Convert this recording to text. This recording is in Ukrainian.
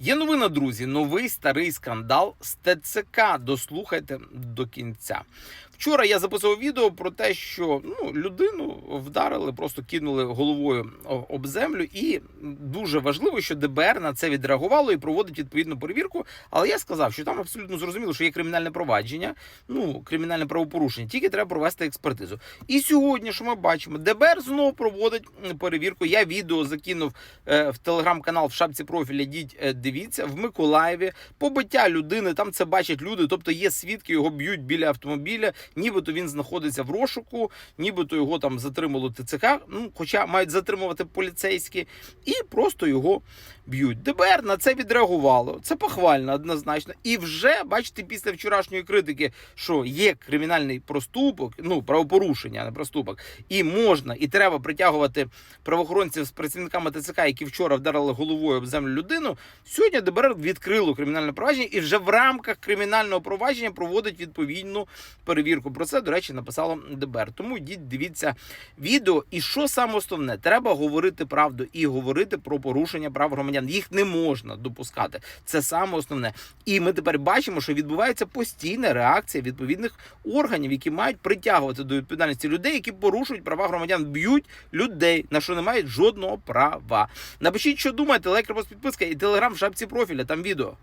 Є новина, друзі. Новий старий скандал з ТЦК. Дослухайте до кінця. Вчора я записував відео про те, що ну людину вдарили, просто кинули головою об землю, і дуже важливо, що ДБР на це відреагувало і проводить відповідну перевірку. Але я сказав, що там абсолютно зрозуміло, що є кримінальне провадження, ну кримінальне правопорушення, тільки треба провести експертизу. І сьогодні, що ми бачимо, ДБР знову проводить перевірку. Я відео закинув е, в телеграм-канал в шапці профіля. Йдіть, е, дивіться в Миколаєві побиття людини. Там це бачать люди. Тобто є свідки, його б'ють біля автомобіля. Нібито він знаходиться в розшуку, нібито його там затримало ТЦК. Ну, хоча мають затримувати поліцейські, і просто його б'ють. ДБР на це відреагувало. Це похвально, однозначно. І вже бачите, після вчорашньої критики, що є кримінальний проступок, ну правопорушення, а не проступок, і можна, і треба притягувати правоохоронців з працівниками ТЦК, які вчора вдарили головою об землю людину. Сьогодні ДБР відкрило кримінальне провадження і вже в рамках кримінального провадження проводить відповідну перевірку. Про це, до речі, написало ДБР. Тому йдіть, дивіться відео. І що саме основне, треба говорити правду і говорити про порушення прав громадян. Їх не можна допускати. Це саме основне. І ми тепер бачимо, що відбувається постійна реакція відповідних органів, які мають притягувати до відповідальності людей, які порушують права громадян, б'ють людей, на що не мають жодного права. Напишіть, що думаєте, лайк, репост, підписка і телеграм в шапці профіля. Там відео.